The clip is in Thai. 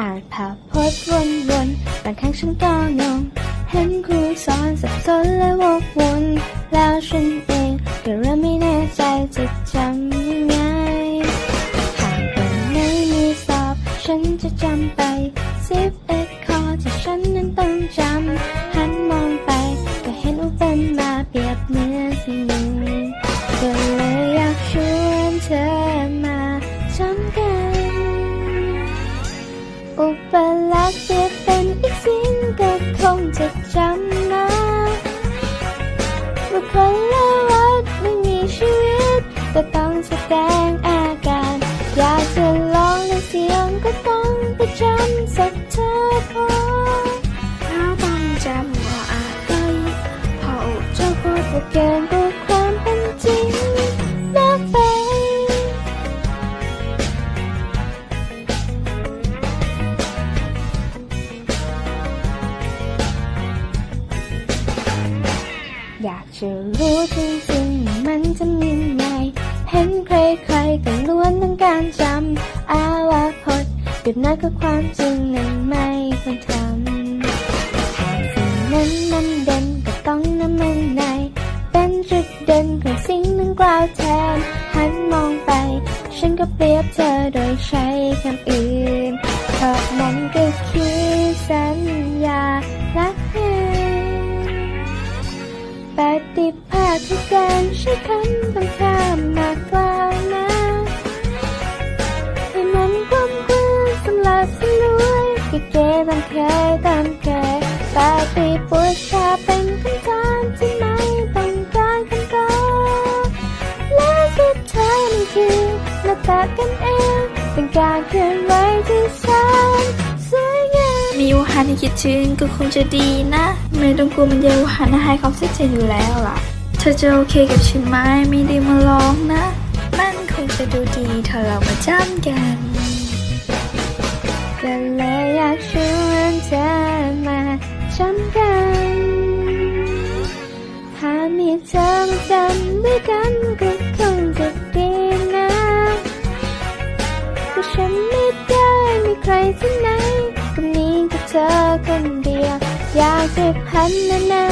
อ่านภาพพจน์วนๆบางครั้งฉันก็งงเห็นครูสอนสับสนและวกวนแล้วฉันเองก็เริ่มไม่แน่ใจจะจำยังไงหากวันไหนมีสอบ ฉันจะจำไปสิบเอ็ด ที่ฉันนั้นต้องจำหันมองไป ก็เห็นอุปนมาเปรียบเหมือนสิ่งหนึ่งก็เลยอยากชวนเธอมาจำกัน อุปลักษณ์เปรียบเป็นอีกสิ่งก็คงจะจำนะว่าคนละวัดไม่มีชีวิตก็ต้องแสดงอาการ อยากจะลองและเสียงก็ต้องไปจำสักเธอพอ จ้าพูดว่าเกินกว่าความเป็นจริงนักไป อยากจะรู้จริงๆว่ามันจะยังไง เห็นใครๆก็ล้วนต้องการจำอาวาพจน์กับนักกับความจริงนั้นไม่ จุดเด่นของสิ่งนั้นกล่าวแทน หันมองไป ฉันก็เปรียบเธอโดยใช้คำอื่น เพราะมันก็คือสัญญาลักษณ์ปฏิภาคคือการใช้คำบางคำมากล่าวนะให้มันกลมกลืนสำหรับสลวยกิเกตามเคยตามเคยปฏิปุชาเป็น แตะกันเอง เป็นการเคลื่อนไหวที่ช้าสวยงามมีอูหันที่คิดถึงก็คงจะดีนะ ไม่ต้องกลัวมันเยอะอูหารให้ความสียใจอยู่แล้วล่ะ เธอจะโอเคกับฉันไหมไม่ได้มาร้องนะ มันคงจะดูดีถ้าเรามาจ้ำกัน ที่ไหนก็มีแค่เธอคนเดียว อยากจะพันนานา